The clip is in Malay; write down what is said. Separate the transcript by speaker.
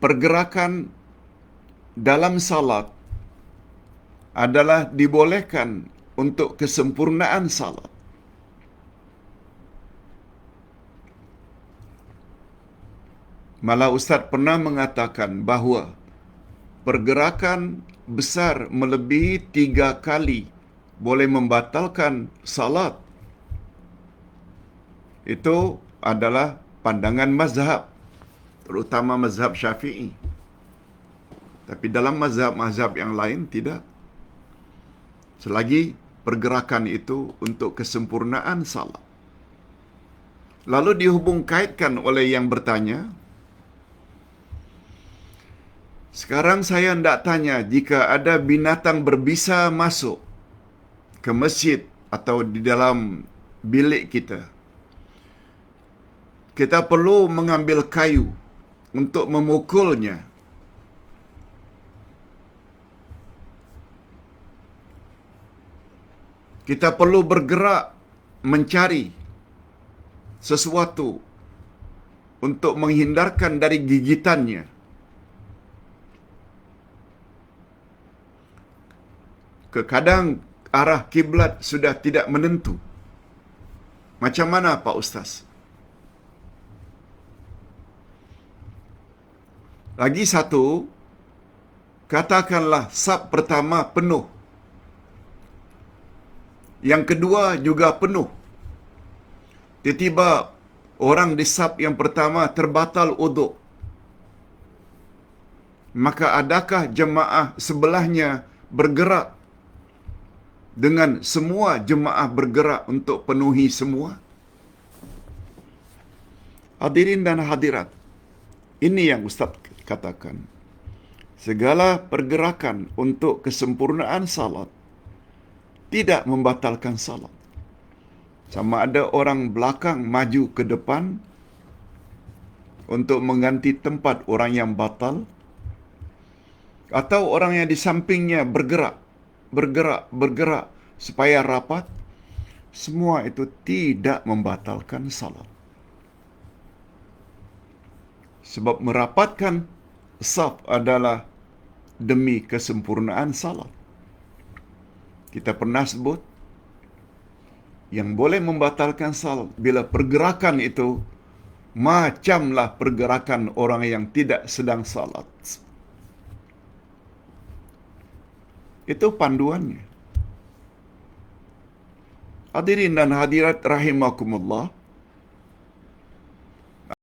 Speaker 1: pergerakan dalam salat adalah dibolehkan untuk kesempurnaan salat. Malah Ustaz pernah mengatakan bahawa pergerakan besar melebihi tiga kali boleh membatalkan salat. Itu adalah pandangan mazhab, terutama mazhab syafi'i. Tapi dalam mazhab-mazhab yang lain tidak. Selagi pergerakan itu untuk kesempurnaan salat. Lalu dihubung kaitkan oleh yang bertanya, sekarang saya hendak tanya jika ada binatang berbisa masuk ke masjid atau di dalam bilik kita. Kita perlu mengambil kayu untuk memukulnya. Kita perlu bergerak mencari sesuatu untuk menghindarkan dari gigitannya. Kekadang arah kiblat sudah tidak menentu. Macam mana Pak Ustaz? Lagi satu, katakanlah sab pertama penuh. Yang kedua juga penuh. Tiba-tiba orang di sab yang pertama terbatal uduk. Maka adakah jemaah sebelahnya bergerak dengan semua jemaah bergerak untuk penuhi semua? Hadirin dan hadirat, ini yang Ustaz katakan. Segala pergerakan untuk kesempurnaan salat tidak membatalkan salat. Sama ada orang belakang maju ke depan untuk mengganti tempat orang yang batal atau orang yang di sampingnya bergerak bergerak, bergerak supaya rapat, semua itu tidak membatalkan salat. Sebab merapatkan saf adalah demi kesempurnaan salat. Kita pernah sebut yang boleh membatalkan salat bila pergerakan itu macamlah pergerakan orang yang tidak sedang salat. Itu panduannya. Hadirin dan hadirat rahimakumullah.